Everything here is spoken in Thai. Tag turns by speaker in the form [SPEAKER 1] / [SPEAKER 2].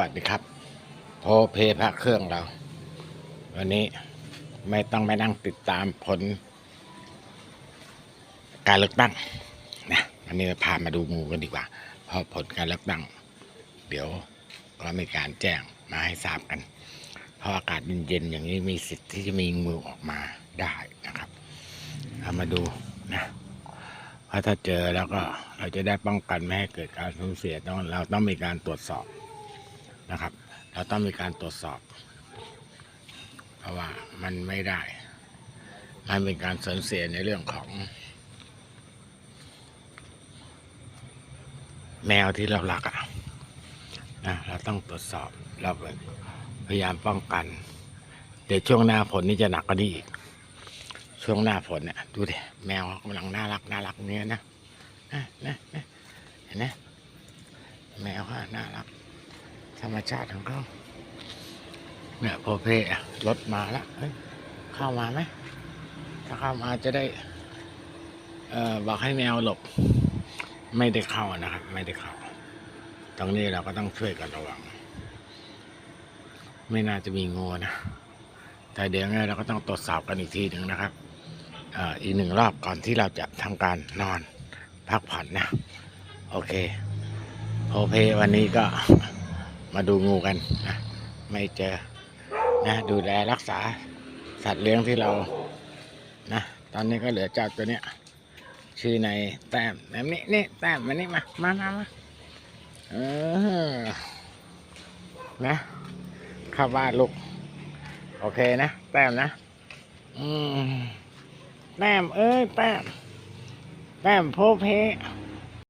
[SPEAKER 1] วัสดีครับโพเพพระเครื่องเรา วันนี้ไม่ต้องไปนั่งติดตามผล การเลือกตั้งนะวันนี้พามาดูงูกันดีกว่า เพราะผลการเลือกตั้ง เดี๋ยวก็มีการแจ้งมาให้ทราบกัน เพราะอากาศเย็นๆอย่างนี้มีสิทธิ์ที่จะมีงูออกมาได้นะครับเอามาดูนะพราถ้าเจอแล้วก็เราจะได้ป้องกันไม่ให้เกิดการสูญเสียต้องเราต้องมีการตรวจสอบ นะครับ เราต้องมีการตรวจสอบ เพราะว่ามันไม่ได้ มันเป็นการสูญเสียในเรื่องของ แมวที่เรารักอะนะเราต้องตรวจสอบเราพยายามป้องกัน เดี๋ยวช่วงหน้าฝนนี่จะหนักกว่านี้อีก ช่วงหน้าฝนเนี่ยดูดิแมวกำลังน่ารักน่ารักเนี้ยนะนะนะเห็นไหมวก็น่ารัก ธรรมชาติของเขาเนี่ยโพเพรถมาแล้วเข้ามาไหมถ้าเข้ามาจะได้เอ่อบอกให้แมวหลบ ไม่ได้เข้านะครับ ไม่ได้เข้า ตรงนี้เราก็ต้องช่วยกันระวัง ไม่น่าจะมีงูนะ แต่เดี๋ยวไงเราก็ต้องตรวจสอบกันอีกทีหนึ่งนะครับอีกหนึ่งรอบก่อนที่เราจะทำการนอนพักผ่อนนะ โอเคโอเพวันนี้ก็ มาดูงูกันนะไม่เจอนะดูแลรักษาสัตว์เลี้ยงที่เรานะตอนนี้ก็เหลือเจ้าตัวเนี้ยชื่อในแต้มแต้มนี่นี่แต้มมานี่มามามามาเออนะเข้าบ้านลูกโอเคนะ แต้มนะ อืมแต้มเอ้ยแต้มแต้มโพเพ